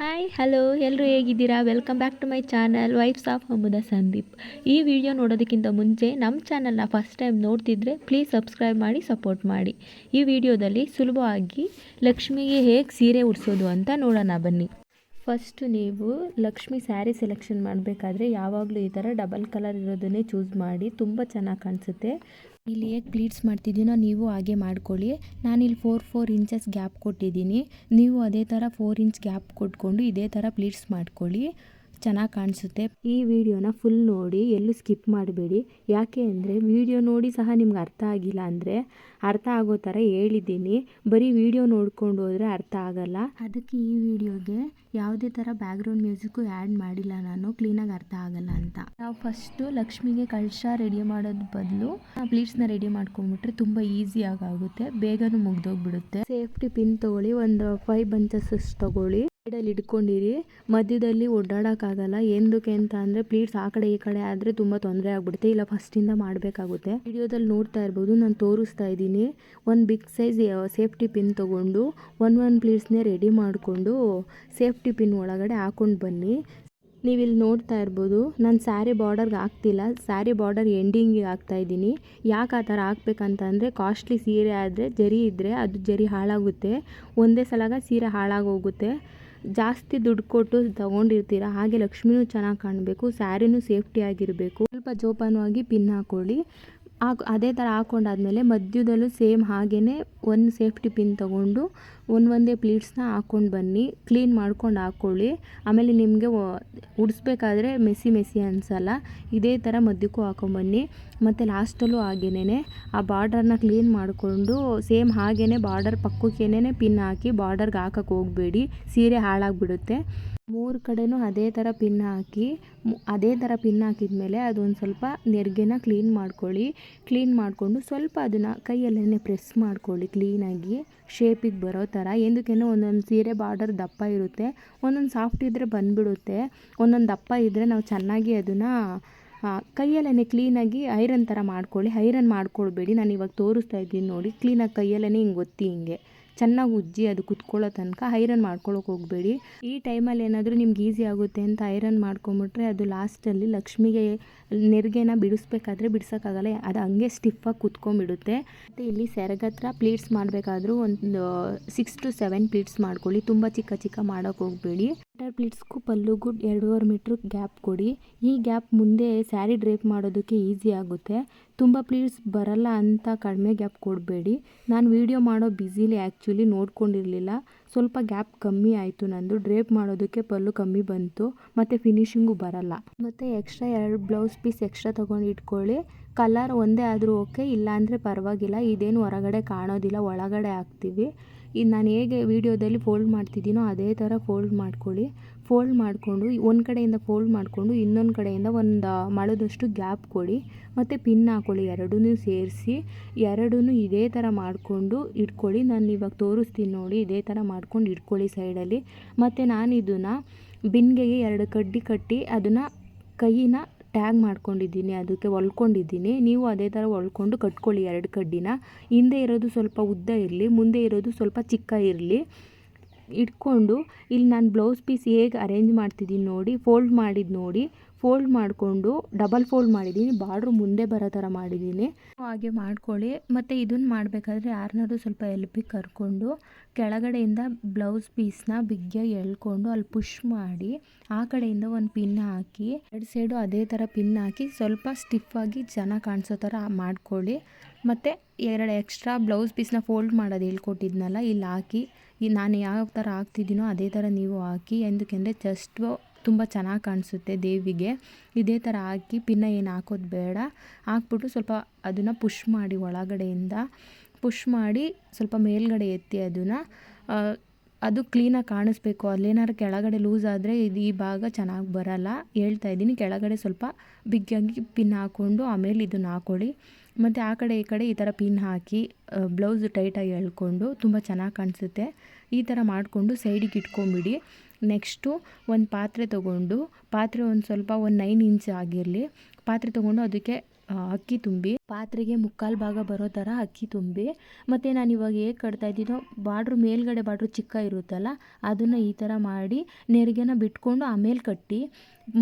Hi hello ಎಲ್ಲರೂ ಹೇಗಿದ್ದೀರಾ? Welcome back to my channel wives of Mohammed Sandeep ಈ video ನೋಡೋದಕ್ಕಿಂತ ಮುಂಚೆ ನಮ್ಮ ಚಾನಲ್ನ ಫಸ್ಟ್ ಟೈಮ್ ನೋಡ್ತಿದ್ರೆ ಪ್ಲೀಸ್ ಸಬ್ಸ್ಕ್ರೈಬ್ ಮಾಡಿ ಸಪೋರ್ಟ್ ಮಾಡಿ. ಈ ವಿಡಿಯೋದಲ್ಲಿ ಸುಲಭವಾಗಿ ಲಕ್ಷ್ಮಿಗೆ ಹೇಗೆ ಸೀರೆ ಉಡಿಸೋದು ಅಂತ ನೋಡೋಣ ಬನ್ನಿ. ಫಸ್ಟ್ ನೀವು ಲಕ್ಷ್ಮಿ ಸ್ಯಾರಿ ಸೆಲೆಕ್ಷನ್ ಮಾಡಬೇಕಾದ್ರೆ ಯಾವಾಗಲೂ ಈ ಥರ ಡಬಲ್ ಕಲರ್ ಇರೋದನ್ನೇ ಚೂಸ್ ಮಾಡಿ ತುಂಬ ಚೆನ್ನಾಗಿ ಕಾಣಿಸುತ್ತೆ. ಇಲ್ಲಿ ಹೇಗೆ ಪ್ಲೀಟ್ಸ್ ಮಾಡ್ತಿದ್ದೀನೋ ನೀವು ಹಾಗೆ ಮಾಡ್ಕೊಳ್ಳಿ. ನಾನಿಲ್ಲಿ ಫೋರ್ ಫೋರ್ ಇಂಚಸ್ ಗ್ಯಾಪ್ ಕೊಟ್ಟಿದ್ದೀನಿ. ನೀವು ಅದೇ ಥರ ಫೋರ್ ಇಂಚ್ ಗ್ಯಾಪ್ ಕೊಟ್ಕೊಂಡು ಇದೇ ಥರ ಪ್ಲೀಟ್ಸ್ ಮಾಡ್ಕೊಳ್ಳಿ. ಚೆನ್ನಾಗಿ ಕಾಣಿಸುತ್ತೆ. ಈ ವಿಡಿಯೋನ ಫುಲ್ ನೋಡಿ ಎಲ್ಲೂ ಸ್ಕಿಪ್ ಮಾಡಬೇಡಿ. ಯಾಕೆ ಅಂದರೆ ವಿಡಿಯೋ ನೋಡಿ ಸಹ ನಿಮ್ಗೆ ಅರ್ಥ ಆಗಿಲ್ಲ ಅಂದರೆ ಅರ್ಥ ಆಗೋ ಥರ ಹೇಳಿದ್ದೀನಿ. ಬರೀ ವಿಡಿಯೋ ನೋಡ್ಕೊಂಡು ಹೋದರೆ ಅರ್ಥ ಆಗಲ್ಲ. ಅದಕ್ಕೆ ಈ ವಿಡಿಯೋಗೆ ಯಾವುದೇ ಥರ ಬ್ಯಾಕ್ಗ್ರೌಂಡ್ ಮ್ಯೂಸಿಕ್ಕು ಆ್ಯಡ್ ಮಾಡಿಲ್ಲ ನಾನು ಕ್ಲೀನಾಗಿ ಅರ್ಥ ಆಗಲ್ಲ ಅಂತ. ನಾವು ಫಸ್ಟು ಲಕ್ಷ್ಮಿಗೆ ಕಳಶ ರೆಡಿ ಮಾಡೋದು ಬದಲು ಪ್ಲೀಟ್ಸ್ನ ರೆಡಿ ಮಾಡ್ಕೊಂಡ್ಬಿಟ್ರೆ ತುಂಬ ಈಸಿಯಾಗಿ ಆಗುತ್ತೆ. ಬೇಗನೂ ಮುಗ್ದೋಗ್ಬಿಡುತ್ತೆ. ಸೇಫ್ಟಿ ಪಿನ್ ತೊಗೊಳ್ಳಿ ಒಂದು ಫೈವ್ ಬಂಚಸ್ ತಗೊಳ್ಳಿ. ಸೈಡಲ್ಲಿ ಇಟ್ಕೊಂಡಿರಿ ಮಧ್ಯದಲ್ಲಿ ಓಡಾಡೋಕ್ಕಾಗಲ್ಲ. ಎಂದಕ್ಕೆ ಅಂತ ಅಂದರೆ ಪ್ಲೀಟ್ಸ್ ಆ ಕಡೆ ಈ ಕಡೆ ಆದರೆ ತುಂಬ ತೊಂದರೆ ಆಗಿಬಿಡುತ್ತೆ. ಇಲ್ಲ ಫಸ್ಟಿಂದ ಮಾಡಬೇಕಾಗುತ್ತೆ. ವಿಡಿಯೋದಲ್ಲಿ ನೋಡ್ತಾ ಇರ್ಬೋದು, ನಾನು ತೋರಿಸ್ತಾ ಇದ್ದೀನಿ. ಒಂದು ಬಿಗ್ ಸೈಜ್ ಸೇಫ್ಟಿ ಪಿನ್ ತೊಗೊಂಡು ಒನ್ ಒನ್ ಪ್ಲೀಟ್ಸ್ನೇ ರೆಡಿ ಮಾಡಿಕೊಂಡು ಸೇಫ್ಟಿ ಪಿನ್ ಒಳಗಡೆ ಹಾಕ್ಕೊಂಡು ಬನ್ನಿ. ನೀವು ಇಲ್ಲಿ ನೋಡ್ತಾ ಇರ್ಬೋದು, ನಾನು ಸ್ಯಾರಿ ಬಾರ್ಡರ್ಗೆ ಹಾಕ್ತಿಲ್ಲ. ಸ್ಯಾರಿ ಬಾರ್ಡರ್ ಎಂಡಿಂಗಿಗೆ ಹಾಕ್ತಾ ಇದ್ದೀನಿ. ಯಾಕೆ ಆ ಥರ ಹಾಕ್ಬೇಕಂತ ಅಂದರೆ ಕಾಸ್ಟ್ಲಿ ಸೀರೆ ಆದರೆ, ಜರಿ ಇದ್ದರೆ ಅದು ಜರಿ ಹಾಳಾಗುತ್ತೆ. ಒಂದೇ ಸಲಗ ಸೀರೆ ಹಾಳಾಗೋಗುತ್ತೆ ಜಾಸ್ತಿ ದುಡ್ಡು ಕೊಟ್ಟು ತಗೊಂಡಿರ್ತೀರ? ಹಾಗೆ ಲಕ್ಷ್ಮಿನೂ ಚೆನ್ನಾಗಿ ಕಾಣಬೇಕು ಸ್ಯಾರಿನೂ ಸೇಫ್ಟಿಯಾಗಿರಬೇಕು ಸ್ವಲ್ಪ ಜೋಪಾನವಾಗಿ ಪಿನ್ ಹಾಕ್ಕೊಳ್ಳಿ ಹಾಕ್ ಅದೇ ಥರ ಹಾಕ್ಕೊಂಡಾದ್ಮೇಲೆ ಮಧ್ಯದಲ್ಲೂ ಸೇಮ್ ಹಾಗೇ ಒಂದು ಸೇಫ್ಟಿ ಪಿನ್ ತೊಗೊಂಡು ಒಂದು ಒಂದೇ ಪ್ಲೀಟ್ಸ್ನ ಹಾಕ್ಕೊಂಡು ಬನ್ನಿ. ಕ್ಲೀನ್ ಮಾಡ್ಕೊಂಡು ಹಾಕ್ಕೊಳ್ಳಿ ಆಮೇಲೆ ನಿಮಗೆ ಉಡಿಸ್ಬೇಕಾದ್ರೆ ಮೆಸಿ ಮೆಸಿ ಅನಿಸಲ್ಲ, ಇದೇ ಥರ ಮಧ್ಯಕ್ಕೂ ಹಾಕೊಂಬನ್ನಿ ಮತ್ತು ಲಾಸ್ಟಲ್ಲೂ ಹಾಗೇನೇ ಆ ಬಾರ್ಡರ್ನ ಕ್ಲೀನ್ ಮಾಡಿಕೊಂಡು ಸೇಮ್ ಹಾಗೇ ಬಾರ್ಡರ್ ಪಕ್ಕಕ್ಕೇನೆ ಪಿನ್ ಹಾಕಿ ಬಾರ್ಡರ್ಗೆ ಹಾಕಕ್ಕೆ ಹೋಗಬೇಡಿ. ಸೀರೆ ಹಾಳಾಗಿಬಿಡುತ್ತೆ. ಮೂರು ಕಡೆನೂ ಅದೇ ಥರ ಪಿನ್ ಹಾಕಿ ಅದೇ ಥರ ಪಿನ್ ಹಾಕಿದ ಮೇಲೆ ಅದೊಂದು ಸ್ವಲ್ಪ ನೆರಿಗೆನ ಕ್ಲೀನ್ ಮಾಡ್ಕೊಳ್ಳಿ. ಕ್ಲೀನ್ ಮಾಡಿಕೊಂಡು ಸ್ವಲ್ಪ ಅದನ್ನು ಕೈಯಲ್ಲೇ ಪ್ರೆಸ್ ಮಾಡ್ಕೊಳ್ಳಿ ಕ್ಲೀನಾಗಿ ಶೇಪಿಗೆ ಬರೋ ಥರ ಏನಕ್ಕೇನೋ ಒಂದೊಂದು ಸೀರೆ ಬಾರ್ಡರ್ ದಪ್ಪ ಇರುತ್ತೆ. ಒಂದೊಂದು ಸಾಫ್ಟ್ ಇದ್ದರೆ ಬಂದುಬಿಡುತ್ತೆ. ಒಂದೊಂದು ದಪ್ಪ ಇದ್ದರೆ ನಾವು ಚೆನ್ನಾಗಿ ಅದನ್ನು ಕೈಯಲ್ಲೇ ಕ್ಲೀನಾಗಿ ಐರನ್ ಥರ ಮಾಡ್ಕೊಳ್ಳಿ. ಐರನ್ ಮಾಡ್ಕೊಳ್ಬೇಡಿ. ನಾನು ಇವಾಗ ತೋರಿಸ್ತಾ ಇದ್ದೀನಿ ನೋಡಿ. ಕ್ಲೀನಾಗಿ ಕೈಯಲ್ಲೇ ಹಿಂಗೆ ಒತ್ತಿ ಹಿಂಗೆ. ಚೆನ್ನಾಗಿ ಉಜ್ಜಿ ಅದು ಕುತ್ಕೊಳ್ಳೋ ತನಕ ಐರನ್ ಮಾಡ್ಕೊಳ್ಳೋಕೆ ಹೋಗಬೇಡಿ. ಈ ಟೈಮಲ್ಲಿ ಏನಾದರೂ ನಿಮ್ಗೆ ಈಸಿ ಆಗುತ್ತೆ ಅಂತ ಐರನ್ ಮಾಡ್ಕೊಂಬಿಟ್ರೆ ಅದು ಲಾಸ್ಟಲ್ಲಿ ಲಕ್ಷ್ಮಿಗೆ ನೆರಿಗೆನ ಬಿಡಿಸ್ಬೇಕಾದ್ರೆ ಬಿಡಿಸೋಕ್ಕಾಗಲ್ಲ, ಅದು ಹಂಗೆ ಸ್ಟಿಫಾಗಿ ಕುತ್ಕೊಂಡ್ಬಿಡುತ್ತೆ. ಮತ್ತು ಇಲ್ಲಿ ಸೆರಗತ್ರ ಪ್ಲೀಟ್ಸ್ ಮಾಡಬೇಕಾದ್ರೂ ಒಂದು ಸಿಕ್ಸ್ ಟು ಸೆವೆನ್ ಪ್ಲೀಟ್ಸ್ ಮಾಡ್ಕೊಳ್ಳಿ, ತುಂಬ ಚಿಕ್ಕ ಚಿಕ್ಕ ಮಾಡೋಕ್ಕೆ ಹೋಗಬೇಡಿ. ಮೀಟರ್ ಪ್ಲೀಟ್ಸ್ಗೂ ಪಲ್ಲುಗೂ ಎರಡೂವರೆ ಮೀಟ್ರ್ ಗ್ಯಾಪ್ ಕೊಡಿ. ಈ ಗ್ಯಾಪ್ ಮುಂದೆ ಸ್ಯಾರಿ ಡ್ರೇಪ್ ಮಾಡೋದಕ್ಕೆ ಈಸಿ ಆಗುತ್ತೆ. ತುಂಬ ಪ್ಲೀಟ್ಸ್ ಬರಲ್ಲ ಅಂತ ಕಡಿಮೆ ಗ್ಯಾಪ್ ಕೊಡಬೇಡಿ. ನಾನು ವೀಡಿಯೋ ಮಾಡೋ ಬ್ಯುಸಿಲಿ ಆ್ಯಕ್ಚುಲಿ ನೋಡ್ಕೊಂಡಿರಲಿಲ್ಲ. ಸ್ವಲ್ಪ ಗ್ಯಾಪ್ ಕಮ್ಮಿ ಆಯಿತು ನಂದು. ಡ್ರೇಪ್ ಮಾಡೋದಕ್ಕೆ ಪಲ್ಲು ಕಮ್ಮಿ ಬಂತು. ಮತ್ತು ಫಿನಿಷಿಂಗು ಬರಲ್ಲ. ಮತ್ತು ಎಕ್ಸ್ಟ್ರಾ ಎರಡು ಬ್ಲೌಸ್ ಪೀಸ್ ಎಕ್ಸ್ಟ್ರಾ ತೊಗೊಂಡು ಇಟ್ಕೊಳ್ಳಿ. ಕಲರ್ ಒಂದೇ ಆದರೂ ಓಕೆ. ಇಲ್ಲಾಂದರೆ ಪರವಾಗಿಲ್ಲ. ಇದೇನು ಹೊರಗಡೆ ಕಾಣೋದಿಲ್ಲ. ಒಳಗಡೆ ಹಾಕ್ತೀವಿ. ಇದು ನಾನು ಹೇಗೆ ವೀಡಿಯೋದಲ್ಲಿ ಫೋಲ್ಡ್ ಮಾಡ್ತಿದ್ದೀನೋ ಅದೇ ಥರ ಫೋಲ್ಡ್ ಮಾಡ್ಕೊಳ್ಳಿ. ಫೋಲ್ಡ್ ಮಾಡಿಕೊಂಡು ಒಂದು ಕಡೆಯಿಂದ ಫೋಲ್ಡ್ ಮಾಡಿಕೊಂಡು ಇನ್ನೊಂದು ಕಡೆಯಿಂದ ಒಂದು ಮಳದಷ್ಟು ಗ್ಯಾಪ್ ಕೊಡಿ. ಮತ್ತು ಪಿನ್ ಹಾಕ್ಕೊಳ್ಳಿ ಎರಡೂ ಸೇರಿಸಿ ಎರಡೂ ಇದೇ ಥರ ಮಾಡಿಕೊಂಡು ಇಟ್ಕೊಳ್ಳಿ. ನಾನು ಇವಾಗ ತೋರಿಸ್ತೀನಿ ನೋಡಿ, ಇದೇ ಥರ ಮಾಡ್ಕೊಂಡು ಇಟ್ಕೊಳ್ಳಿ ಸೈಡಲ್ಲಿ. ಮತ್ತು ನಾನು ಇದನ್ನು ಬಿನ್ಗೆಗೆ ಎರಡು ಕಡ್ಡಿ ಕಟ್ಟಿ, ಅದನ್ನು ಕೈಯಿನ ಟ್ಯಾಗ್ ಮಾಡ್ಕೊಂಡಿದ್ದೀನಿ, ಅದಕ್ಕೆ ಹೊಲ್ಕೊಂಡಿದ್ದೀನಿ. ನೀವು ಅದೇ ಥರ ಹೊಲ್ಕೊಂಡು ಕಟ್ಕೊಳ್ಳಿ ಎರಡು ಕಡ್ಡಿನ. ಹಿಂದೆ ಇರೋದು ಸ್ವಲ್ಪ ಉದ್ದ ಇರಲಿ, ಮುಂದೆ ಇರೋದು ಸ್ವಲ್ಪ ಚಿಕ್ಕ ಇರಲಿ. ಇಟ್ಕೊಂಡು ಇಲ್ಲಿ ನಾನು ಬ್ಲೌಸ್ ಪೀಸ್ ಹೇಗೆ ಅರೇಂಜ್ ಮಾಡ್ತಿದ್ದೀನಿ ನೋಡಿ, ಫೋಲ್ಡ್ ಮಾಡಿದ್ದು ನೋಡಿ, ಫೋಲ್ಡ್ ಮಾಡಿಕೊಂಡು ಡಬಲ್ ಫೋಲ್ಡ್ ಮಾಡಿದ್ದೀನಿ ಬಾರ್ಡ್ರ್ ಮುಂದೆ ಬರೋ ಥರ ಮಾಡಿದ್ದೀನಿ ಹಾಗೆ ಮಾಡ್ಕೊಳ್ಳಿ. ಮತ್ತು ಇದನ್ನು ಮಾಡಬೇಕಾದ್ರೆ ಯಾರನ್ನಾದ್ರೂ ಸ್ವಲ್ಪ ಎಲ್ಪಿಗೆ ಕರ್ಕೊಂಡು ಕೆಳಗಡೆಯಿಂದ ಬ್ಲೌಸ್ ಪೀಸ್ನ ಬಿಗ್ಗಿಯಾಗಿ ಎಳ್ಕೊಂಡು ಅಲ್ಲಿ ಪುಷ್ ಮಾಡಿ, ಆ ಕಡೆಯಿಂದ ಒಂದು ಪಿನ್ ಹಾಕಿ, ಎರಡು ಸೈಡು ಅದೇ ಥರ ಪಿನ್ ಹಾಕಿ ಸ್ವಲ್ಪ ಸ್ಟಿಫಾಗಿ ಚೆನ್ನಾಗಿ ಕಾಣಿಸೋ ಥರ ಮಾಡ್ಕೊಳ್ಳಿ. ಮತ್ತು ಎರಡು ಎಕ್ಸ್ಟ್ರಾ ಬ್ಲೌಸ್ ಪೀಸ್ನ ಫೋಲ್ಡ್ ಮಾಡೋದು ಹೇಳ್ಕೊಟ್ಟಿದ್ನಲ್ಲ, ಇಲ್ಲಿ ಹಾಕಿ ಈ ನಾನು ಯಾವ ಥರ ಹಾಕ್ತಿದ್ದೀನೋ ಅದೇ ಥರ ನೀವು ಹಾಕಿ ಎಂದಕ್ಕೆಂದರೆ ಜಸ್ಟ್ ತುಂಬ ಚೆನ್ನಾಗಿ ಕಾಣಿಸುತ್ತೆ ದೇವಿಗೆ. ಇದೇ ಥರ ಹಾಕಿ ಪಿನ್ನ ಏನು ಹಾಕೋದು ಬೇಡ. ಹಾಕ್ಬಿಟ್ಟು ಸ್ವಲ್ಪ ಅದನ್ನು ಪುಷ್ ಮಾಡಿ ಒಳಗಡೆಯಿಂದ. ಪುಷ್ ಮಾಡಿ ಸ್ವಲ್ಪ ಮೇಲ್ಗಡೆ ಎತ್ತಿ ಅದನ್ನು. ಅದು ಕ್ಲೀನಾಗಿ ಕಾಣಿಸ್ಬೇಕು. ಅಲ್ಲೇನಾದ್ರು ಕೆಳಗಡೆ ಲೂಸ್ ಆದರೆ ಇದು ಈ ಭಾಗ ಚೆನ್ನಾಗಿ ಬರಲ್ಲ. ಹೇಳ್ತಾ ಇದ್ದೀನಿ, ಕೆಳಗಡೆ ಸ್ವಲ್ಪ ಬಿಗ್ಗಾಗಿ ಪಿನ್ ಹಾಕ್ಕೊಂಡು ಆಮೇಲೆ ಇದನ್ನು ಹಾಕ್ಕೊಳ್ಳಿ ಮತ್ತು ಆ ಕಡೆ ಈ ಕಡೆ ಈ ಥರ ಪಿನ್ ಹಾಕಿ ಬ್ಲೌಸ್ ಟೈಟಾಗಿ ಎಳ್ಕೊಂಡು ತುಂಬ ಚೆನ್ನಾಗಿ ಕಾಣಿಸುತ್ತೆ. ಈ ಥರ ಮಾಡಿಕೊಂಡು ಸೈಡಿಗೆ ಇಟ್ಕೊಂಬಿಡಿ ನೆಕ್ಸ್ಟು ಒಂದು ಪಾತ್ರೆ ತೊಗೊಂಡು, ಪಾತ್ರೆ ಒಂದು ಸ್ವಲ್ಪ ಒಂದು ನೈನ್ ಇಂಚ್ ಆಗಿರಲಿ, ಪಾತ್ರೆ ತೊಗೊಂಡು ಅದಕ್ಕೆ ಅಕ್ಕಿ ತುಂಬಿ, ಪಾತ್ರೆಗೆ ಮುಕ್ಕಾಲು ಭಾಗ ಬರೋ ಥರ ಅಕ್ಕಿ ತುಂಬಿ, ಮತ್ತು ನಾನು ಇವಾಗ ಹೇಗೆ ಕಟ್ತಾ ಇದ್ದೀನೋ, ಬಾಡ್ರ್ ಮೇಲ್ಗಡೆ ಬಾಡ್ರು ಚಿಕ್ಕ ಇರುತ್ತಲ್ಲ, ಅದನ್ನು ಈ ಥರ ಮಾಡಿ ನೆರಿಗೆನ ಬಿಟ್ಕೊಂಡು ಆಮೇಲೆ ಕಟ್ಟಿ,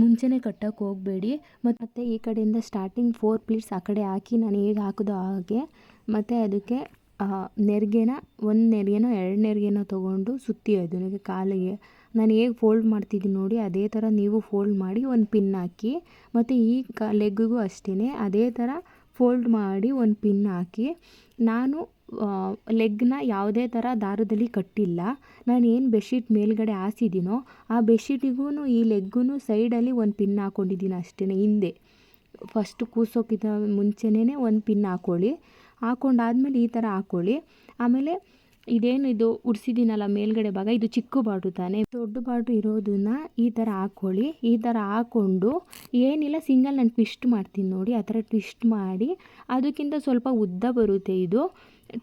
ಮುಂಚೆನೇ ಕಟ್ಟಕ್ಕೆ ಹೋಗಬೇಡಿ. ಮತ್ತು ಈ ಕಡೆಯಿಂದ ಸ್ಟಾರ್ಟಿಂಗ್ ಫೋರ್ ಪ್ಲೇಟ್ಸ್ ಆ ಕಡೆ ಹಾಕಿ ನಾನು ಹೇಗೆ ಹಾಕಿದೋ ಹಾಗೆ, ಮತ್ತು ಅದಕ್ಕೆ ನೆರಿಗೆನ, ಒಂದು ನೆರಿಗೆನೋ ಎರಡು ನೆರಿಗೆನೋ ತೊಗೊಂಡು ಸುತ್ತಿ ಅದನ್ನ ಕಾಲಿಗೆ. ನಾನು ಹೇಗೆ ಫೋಲ್ಡ್ ಮಾಡ್ತಿದ್ದೀನಿ ನೋಡಿ, ಅದೇ ಥರ ನೀವು ಫೋಲ್ಡ್ ಮಾಡಿ ಒಂದು ಪಿನ್ ಹಾಕಿ, ಮತ್ತು ಈ ಕ ಲೆಗ್ಗಿಗೂ ಅಷ್ಟೇ ಅದೇ ಥರ ಫೋಲ್ಡ್ ಮಾಡಿ ಒಂದು ಪಿನ್ ಹಾಕಿ, ನಾನು ಲೆಗ್ನ ಯಾವುದೇ ಥರ ದಾರದಲ್ಲಿ ಕಟ್ಟಿಲ್ಲ. ನಾನು ಏನು ಬೆಡ್ಶೀಟ್ ಮೇಲ್ಗಡೆ ಹಾಸಿದ್ದೀನೋ ಆ ಬೆಡ್ಶೀಟಿಗೂ ಈ ಲೆಗ್ಗೂ ಸೈಡಲ್ಲಿ ಒಂದು ಪಿನ್ ಹಾಕ್ಕೊಂಡಿದ್ದೀನಿ ಅಷ್ಟೇ ಹಿಂದೆ. ಫಸ್ಟ್ ಕೂಸೋಕಿದ ಮುಂಚೆನೇ ಒಂದು ಪಿನ್ ಹಾಕ್ಕೊಳ್ಳಿ ಹಾಕ್ಕೊಂಡಾದ್ಮೇಲೆ ಈ ಥರ ಹಾಕ್ಕೊಳ್ಳಿ ಆಮೇಲೆ ಇದೇನು ಇದು ಉಡ್ಸಿದ್ದೀನಲ್ಲ ಮೇಲ್ಗಡೆ ಭಾಗ? ಇದು ಚಿಕ್ಕ ಬಾಡು ತಾನೆ. ದೊಡ್ಡ ಬಾಡು ಇರೋದನ್ನ ಈ ಥರ ಹಾಕ್ಕೊಳ್ಳಿ ಈ ಥರ ಹಾಕ್ಕೊಂಡು ಏನಿಲ್ಲ, ಸಿಂಗಲ್ ನಾನು ಟ್ವಿಸ್ಟ್ ಮಾಡ್ತೀನಿ ನೋಡಿ, ಆ ಥರ ಟ್ವಿಸ್ಟ್ ಮಾಡಿ. ಅದಕ್ಕಿಂತ ಸ್ವಲ್ಪ ಉದ್ದ ಬರುತ್ತೆ ಇದು.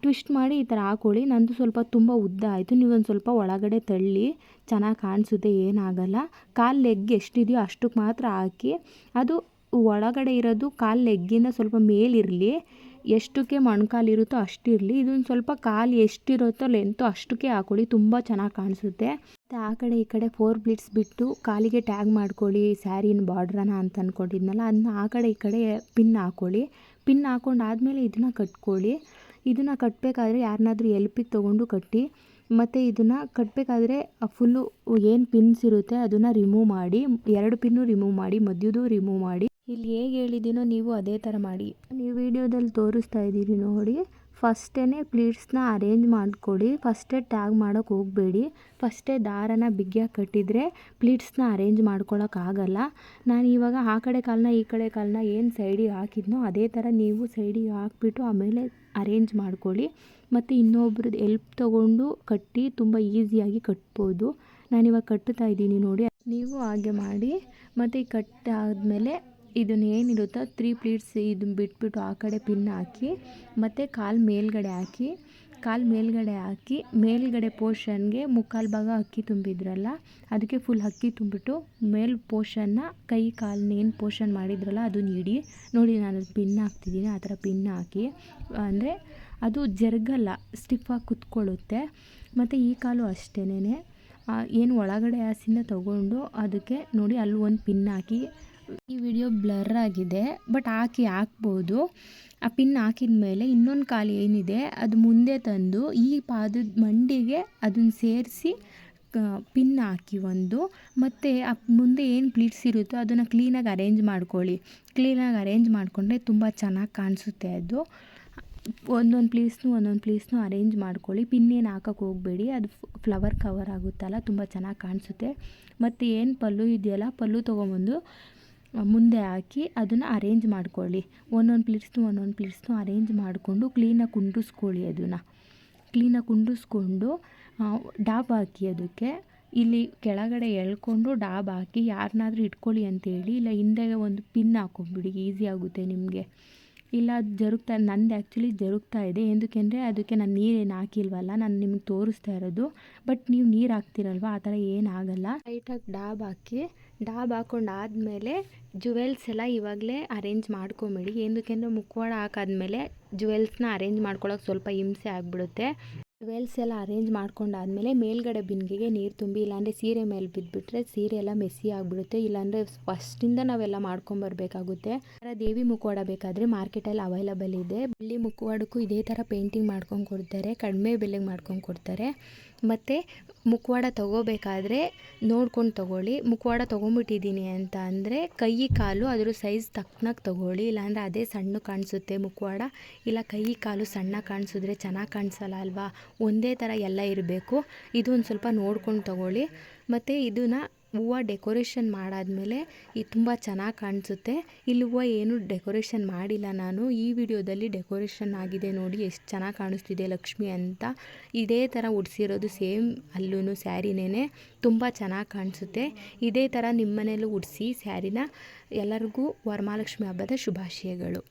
ಟ್ವಿಸ್ಟ್ ಮಾಡಿ ಈ ಥರ ಹಾಕೊಳ್ಳಿ. ನಂದು ಸ್ವಲ್ಪ ತುಂಬ ಉದ್ದ ಆಯಿತು. ನೀವೊಂದು ಸ್ವಲ್ಪ ಒಳಗಡೆ ತಳ್ಳಿ, ಚೆನ್ನಾಗಿ ಕಾಣಿಸುತ್ತೆ, ಏನಾಗಲ್ಲ. ಕಾಲು ಲೆಗ್ ಎಷ್ಟಿದೆಯೋ ಅಷ್ಟಕ್ಕೆ ಮಾತ್ರ ಹಾಕಿ. ಅದು ಒಳಗಡೆ ಇರೋದು ಕಾಲು ಲೆಗ್ಗಿಂದ ಸ್ವಲ್ಪ ಮೇಲಿರಲಿ. ಎಷ್ಟಕ್ಕೆ ಮೊಣ್ಕಾಲಿರುತ್ತೋ ಅಷ್ಟಿರಲಿ, ಇದೊಂದು ಸ್ವಲ್ಪ ಕಾಲು ಎಷ್ಟಿರುತ್ತೋ ಲೆಂತೋ ಅಷ್ಟಕ್ಕೆ ಹಾಕ್ಕೊಳ್ಳಿ ತುಂಬ ಚೆನ್ನಾಗಿ ಕಾಣಿಸುತ್ತೆ. ಮತ್ತು ಆ ಕಡೆ ಈ ಕಡೆ ಫೋರ್ ಬ್ಲಿಟ್ಸ್ ಬಿಟ್ಟು ಕಾಲಿಗೆ ಟ್ಯಾಗ್ ಮಾಡ್ಕೊಳ್ಳಿ ಸ್ಯಾರಿನ ಬಾರ್ಡ್ರನ ಅಂತ ಅಂದ್ಕೊಂಡಿದ್ನಲ್ಲ ಅದನ್ನ ಆ ಕಡೆ ಈ ಕಡೆ ಪಿನ್ ಹಾಕ್ಕೊಳ್ಳಿ ಪಿನ್ ಹಾಕ್ಕೊಂಡಾದ್ಮೇಲೆ ಇದನ್ನು ಕಟ್ಕೊಳ್ಳಿ. ಇದನ್ನು ಕಟ್ಟಬೇಕಾದ್ರೆ ಯಾರನ್ನಾದ್ರೂ ಎಲ್ಪಿಗೆ ತೊಗೊಂಡು ಕಟ್ಟಿ, ಮತ್ತು ಇದನ್ನು ಕಟ್ಟಬೇಕಾದ್ರೆ ಫುಲ್ಲು ಏನು ಪಿನ್ಸ್ ಇರುತ್ತೆ ಅದನ್ನು ರಿಮೂವ್ ಮಾಡಿ, ಎರಡು ಪಿನ್ನು ರಿಮೂವ್ ಮಾಡಿ ಮಧ್ಯದ್ದು ರಿಮೂವ್ ಮಾಡಿ. ಇಲ್ಲಿ ಹೇಗೆ ಹೇಳಿದ್ದೀನೋ ನೀವು ಅದೇ ಥರ ಮಾಡಿ. ನೀವು ವಿಡಿಯೋದಲ್ಲಿ ತೋರಿಸ್ತಾ ಇದ್ದೀರಿ ನೋಡಿ. ಫಸ್ಟೇ ಪ್ಲೀಟ್ಸ್ನ ಅರೇಂಜ್ ಮಾಡ್ಕೊಳ್ಳಿ. ಫಸ್ಟೇ ಟ್ಯಾಗ್ ಮಾಡೋಕ್ಕೆ ಹೋಗಬೇಡಿ. ಫಸ್ಟೇ ದಾರನ ಬಿಗಿಯಾಗಿ ಕಟ್ಟಿದರೆ ಪ್ಲೀಟ್ಸ್ನ ಅರೇಂಜ್ ಮಾಡ್ಕೊಳ್ಳೋಕ್ಕಾಗಲ್ಲ ನಾನು ಇವಾಗ ಆ ಕಡೆ ಕಾಲನ್ನ ಈ ಕಡೆ ಕಾಲನ್ನ ಏನು ಸೈಡಿಗೆ ಹಾಕಿದ್ನೋ ಅದೇ ಥರ ನೀವು ಸೈಡಿಗೆ ಹಾಕ್ಬಿಟ್ಟು ಆಮೇಲೆ ಅರೇಂಜ್ ಮಾಡ್ಕೊಳ್ಳಿ. ಮತ್ತು ಇನ್ನೊಬ್ರದ್ದು ಎಲ್ಪ್ ತೊಗೊಂಡು ಕಟ್ಟಿ ತುಂಬ ಈಸಿಯಾಗಿ ಕಟ್ಬೋದು. ನಾನಿವಾಗ ಕಟ್ಟುತ್ತಾ ಇದ್ದೀನಿ ನೋಡಿ. ನೀವು ಹಾಗೆ ಮಾಡಿ. ಮತ್ತು ಈ ಕಟ್ಟಾದಮೇಲೆ ಇದನ್ನ ಏನಿರುತ್ತೋ ತ್ರೀ ಪ್ಲೀಟ್ಸ್ ಇದನ್ನ ಬಿಟ್ಬಿಟ್ಟು ಆ ಕಡೆ ಪಿನ್ ಹಾಕಿ, ಮತ್ತು ಕಾಲು ಮೇಲ್ಗಡೆ ಹಾಕಿ, ಕಾಲು ಮೇಲ್ಗಡೆ ಹಾಕಿ, ಮೇಲ್ಗಡೆ ಪೋರ್ಷನ್ಗೆ ಮುಕ್ಕಾಲು ಭಾಗ ಅಕ್ಕಿ ತುಂಬಿದ್ರಲ್ಲ ಅದಕ್ಕೆ ಫುಲ್ ಅಕ್ಕಿ ತುಂಬಿಟ್ಟು ಮೇಲ್ ಪೋರ್ಷನ್ನ ಕೈ ಕಾಲನ್ನ ಏನು ಪೋರ್ಷನ್ ಮಾಡಿದ್ರಲ್ಲ, ಅದು ನೀಡಿ. ನೋಡಿ ನಾನು ಪಿನ್ ಹಾಕ್ತಿದ್ದೀನಿ ಆ ಥರ ಪಿನ್ ಹಾಕಿ. ಅಂದರೆ ಅದು ಜರುಗಲ್ಲ ಸ್ಟಿಫಾಗಿ ಕುತ್ಕೊಳ್ಳುತ್ತೆ. ಮತ್ತು ಈ ಕಾಲು ಅಷ್ಟೇನೆ ಏನು ಒಳಗಡೆ ಆಸಿಂದ ತೊಗೊಂಡು ಅದಕ್ಕೆ ನೋಡಿ ಅಲ್ಲಿ ಒಂದು ಪಿನ್ ಹಾಕಿ ಈ ವಿಡಿಯೋ ಬ್ಲರ್ ಆಗಿದೆ, ಬಟ್ ಹಾಕಿ ಹಾಕ್ಬೋದು. ಆ ಪಿನ್ ಹಾಕಿದ ಮೇಲೆ ಇನ್ನೊಂದು ಕಾಲು ಏನಿದೆ, ಅದು ಮುಂದೆ ತಂದು ಈ ಪಾದದ ಮಂಡಿಗೆ ಅದನ್ನು ಸೇರಿಸಿ ಪಿನ್ ಹಾಕಿ ಒಂದು. ಮತ್ತು ಆ ಮುಂದೆ ಏನು ಪ್ಲೀಟ್ಸ್ ಇರುತ್ತೋ ಅದನ್ನು ಕ್ಲೀನಾಗಿ ಅರೇಂಜ್ ಮಾಡ್ಕೊಳ್ಳಿ. ಕ್ಲೀನಾಗಿ ಅರೇಂಜ್ ಮಾಡಿಕೊಂಡ್ರೆ ತುಂಬ ಚೆನ್ನಾಗಿ ಕಾಣಿಸುತ್ತೆ ಅದು. ಒಂದೊಂದು ಪ್ಲೀಸ್ನು ಒಂದೊಂದು ಪ್ಲೀಸ್ನು ಅರೇಂಜ್ ಮಾಡ್ಕೊಳ್ಳಿ. ಪಿನ್ ಏನು ಹಾಕಕ್ಕೆ ಹೋಗಬೇಡಿ, ಅದು ಫ್ಲವರ್ ಕವರ್ ಆಗುತ್ತಲ್ಲ, ತುಂಬ ಚೆನ್ನಾಗಿ ಕಾಣಿಸುತ್ತೆ. ಮತ್ತು ಏನು ಪಲ್ಲು ಇದೆಯಲ್ಲ, ಪಲ್ಲು ತೊಗೊಂಬಂದು ಮುಂದೆ ಹಾಕಿ ಅದನ್ನು ಅರೇಂಜ್ ಮಾಡ್ಕೊಳ್ಳಿ. ಒಂದೊಂದು ಪ್ಲೇಟ್ಸ್ನು ಒಂದೊಂದು ಪ್ಲೇಟ್ಸ್ನು ಅರೇಂಜ್ ಮಾಡಿಕೊಂಡು ಕ್ಲೀನಾಗಿ ಕುಂಡಿಸ್ಕೊಳ್ಳಿ ಅದನ್ನು. ಕ್ಲೀನಾಗಿ ಕುಂಡಿಸ್ಕೊಂಡು ಡಾಬ್ ಹಾಕಿ ಅದಕ್ಕೆ. ಇಲ್ಲಿ ಕೆಳಗಡೆ ಎಳ್ಕೊಂಡು ಡಾಬ್ ಹಾಕಿ ಯಾರನ್ನಾದ್ರೂ ಇಟ್ಕೊಳ್ಳಿ ಅಂತೇಳಿ, ಇಲ್ಲ ಹಿಂದೆ ಒಂದು ಪಿನ್ ಹಾಕೊಂಬಿಡಿ ಈಸಿ ಆಗುತ್ತೆ ನಿಮಗೆ. ಇಲ್ಲ ಅದು ಜರುಗ್ತಾ, ನಂದು ಆ್ಯಕ್ಚುಲಿ ಜರುಗ್ತಾ ಇದೆ. ಏಕೆಂದರೆ ಅದಕ್ಕೆ ನಾನು ನೀರೇನು ಹಾಕಿಲ್ವಲ್ಲ, ನಾನು ನಿಮ್ಗೆ ತೋರಿಸ್ತಾ ಇರೋದು. ಬಟ್ ನೀವು ನೀರು ಹಾಕ್ತಿರಲ್ವ, ಆ ಥರ ಏನಾಗಲ್ಲ ಲೈಟಾಗಿ ಡಾಬ್ ಹಾಕಿ ಡಾಬ್ ಹಾಕೊಂಡಾದ್ಮೇಲೆ ಜುವೆಲ್ಸ್ ಎಲ್ಲ ಇವಾಗಲೇ ಅರೇಂಜ್ ಮಾಡ್ಕೊಂಬಿಡಿ. ಏನಕ್ಕೆ ಮುಖವಾಡ ಹಾಕಾದ್ಮೇಲೆ ಜುವೆಲ್ಸ್ನ ಅರೇಂಜ್ ಮಾಡ್ಕೊಳ್ಳೋಕೆ ಸ್ವಲ್ಪ ಹಿಂಸೆ ಆಗಿಬಿಡುತ್ತೆ. ಜುವೆಲ್ಸ್ ಎಲ್ಲ ಅರೇಂಜ್ ಮಾಡ್ಕೊಂಡಾದ್ಮೇಲೆ ಮೇಲ್ಗಡೆ ಬಿಂದಿಗೆಗೆ ನೀರು ತುಂಬಿ, ಇಲ್ಲಾಂದರೆ ಸೀರೆ ಮೇಲೆ ಬಿದ್ದುಬಿಟ್ರೆ ಸೀರೆ ಎಲ್ಲ ಮೆಸ್ಸಿ ಆಗಿಬಿಡುತ್ತೆ. ಇಲ್ಲಾಂದರೆ ಫಸ್ಟಿಂದ ನಾವೆಲ್ಲ ಮಾಡ್ಕೊಂಬರ್ಬೇಕಾಗುತ್ತೆ. ಆ ದೇವಿ ಮುಖವಾಡ ಬೇಕಾದರೆ ಮಾರ್ಕೆಟಲ್ಲಿ ಅವೈಲಬಲ್ ಇದೆ. ಬೆಳ್ಳಿ ಮುಖವಾಡಕ್ಕೂ ಇದೇ ಥರ ಪೇಂಟಿಂಗ್ ಮಾಡ್ಕೊಂಡು ಕೊಡ್ತಾರೆ. ಕಡಿಮೆ ಬೆಲೆಗೆ ಮಾಡ್ಕೊಂಡು ಕೊಡ್ತಾರೆ. ಮತ್ತು ಮುಖವಾಡ ತೊಗೋಬೇಕಾದ್ರೆ ನೋಡ್ಕೊಂಡು ತೊಗೊಳ್ಳಿ. ಮುಖವಾಡ ತೊಗೊಂಬಿಟ್ಟಿದ್ದೀನಿ ಅಂತ ಅಂದರೆ ಕೈ, ಕಾಲು ಅದ್ರ ಸೈಜ್ ತಕ್ಕನಾಗಿ ತೊಗೊಳ್ಳಿ. ಇಲ್ಲಾಂದರೆ ಅದೇ ಸಣ್ಣ ಕಾಣಿಸುತ್ತೆ ಮುಖವಾಡ. ಇಲ್ಲ ಕೈ, ಕಾಲು ಸಣ್ಣ ಕಾಣಿಸಿದ್ರೆ ಚೆನ್ನಾಗಿ ಕಾಣಿಸಲ್ಲ ಅಲ್ವಾ? ಒಂದೇ ಥರ ಎಲ್ಲ ಇರಬೇಕು. ಇದು ಒಂದು ಸ್ವಲ್ಪ ನೋಡ್ಕೊಂಡು ತೊಗೊಳ್ಳಿ. ಮತ್ತು ಇದನ್ನು ಹೂವು ಡೆಕೋರೇಷನ್ ಮಾಡಾದಮೇಲೆ ಇದು ತುಂಬ ಚೆನ್ನಾಗಿ ಕಾಣಿಸುತ್ತೆ. ಇಲ್ಲಿ ಹೂವು ಏನು ಡೆಕೋರೇಷನ್ ಮಾಡಿಲ್ಲ ನಾನು. ಈ ವಿಡಿಯೋದಲ್ಲಿ ಡೆಕೋರೇಷನ್ ಆಗಿದೆ ನೋಡಿ ಎಷ್ಟು ಚೆನ್ನಾಗಿ ಕಾಣಿಸ್ತಿದೆ ಲಕ್ಷ್ಮಿ ಅಂತ. ಇದೇ ಥರ ಉಡ್ಸಿರೋದು ಸೇಮ್ ಅಲ್ಲೂ ಸ್ಯಾರಿನೇ ತುಂಬ ಚೆನ್ನಾಗಿ ಕಾಣಿಸುತ್ತೆ. ಇದೇ ಥರ ನಿಮ್ಮ ಮನೇಲೂ ಉಡಿಸಿ ಸ್ಯಾರಿನ ಎಲ್ಲರಿಗೂ ವರಮಹಾಲಕ್ಷ್ಮಿ ಹಬ್ಬದ ಶುಭಾಶಯಗಳು.